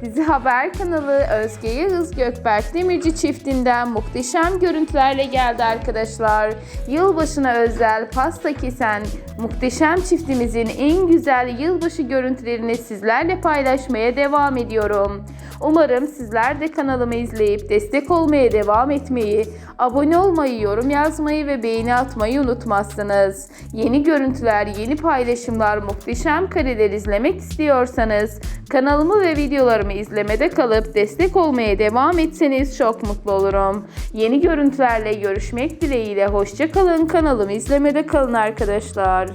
Dizi Haber kanalı Özge Yağız Gökberk Demirci çiftinden muhteşem görüntülerle geldi arkadaşlar. Yılbaşına özel pasta kesen muhteşem çiftimizin en güzel yılbaşı görüntülerini sizlerle paylaşmaya devam ediyorum. Umarım sizler de kanalımı izleyip destek olmaya devam etmeyi, abone olmayı, yorum yazmayı ve beğeni atmayı unutmazsınız. Yeni görüntüler, yeni paylaşımlar, muhteşem kareler izlemek istiyorsanız kanalımı ve videolarımı izlemede kalıp destek olmaya devam etseniz çok mutlu olurum. Yeni görüntülerle görüşmek dileğiyle hoşça kalın. Kanalımı izlemede kalın arkadaşlar.